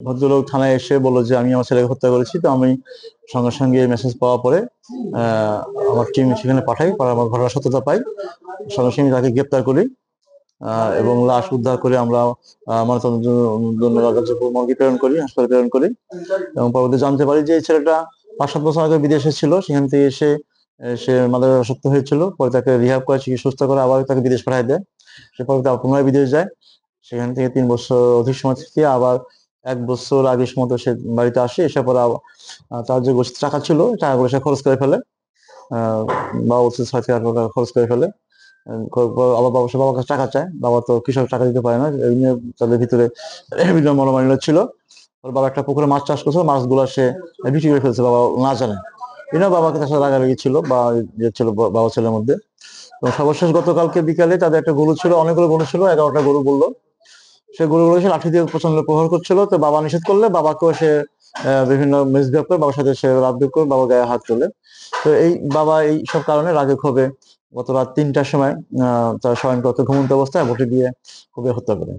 ভদ্রলোক থানায় এসে বলল যে, আমি আমার ছেলেকে হত্যা করেছি, তো আমি সঙ্গে সঙ্গে মেসেজ পাওয়ার পরে আমার টিম সেখানে পাঠাই আমার ঘটনার সত্যতা পাই। সঙ্গে সঙ্গে তাকে গ্রেপ্তার করি এবং লাশ উদ্ধার করে আমরা প্রেরণ করি, হাসপাতালে প্রেরণ করি। এবং পরবর্তী জানতে পারি যে ছেলেটা পাঁচ সাত বছর আগে বিদেশে ছিল, সেখান থেকে এসে, সে মাদক আসক্ত হয়েছিল। পরে তাকে রিহাব করে চিকিৎসা সুস্থ করে আবার তাকে বিদেশ পাঠায় দেয়। সে পরে পুনরায় বিদেশ যায়। সেখান থেকে তিন বছর অধিক সময় থেকে আবার এক বছর আগে মতো সে বাড়িতে আসে, এসে পরে তার যে গোষ্ঠী টাকা ছিল টাকাগুলো সে খরচ করে ফেলে। বাবা বলছে ছয় থেকে আট টাকা খরচ করে ফেলে? আবার বাবা বাবার কাছে টাকা চায়। বাবা তো কৃষক, টাকা দিতে পারে না, এই নিয়ে তাদের ভিতরে বিভিন্ন মনোমালিন্য ছিল। বাবা একটা পুকুরে মাছ চাষ করছিল, মাছগুলো সে বিক্রি করে ফেলছে, বাবা না জানে। এটাও বাবাকে তার সাথে রাগারাগি ছিল, বা যে ছিল বাবা ছেলের মধ্যে। তো সর্বশেষ গতকালকে বিকালে তাদের একটা গরু ছিল, অনেকগুলো গরু ছিল, এগারোটা গরু বলল। সে গরুগুলো সে লাঠি দিয়ে প্রচণ্ড প্রহার করছিল, তো বাবা নিষেধ করলে বাবাকেও সে বিভিন্ন মিসবিহেভ করে বাবার সাথে সে রাত করে বাবা গায়ে হাত তোলে। তো এই বাবা এই সব কারণে রাগে ক্ষোভে গত রাত তিনটার সময়, আহ, তার শয়নকক্ষে ঘুমন্ত অবস্থায় বটি দিয়ে খুবই হত্যা করে।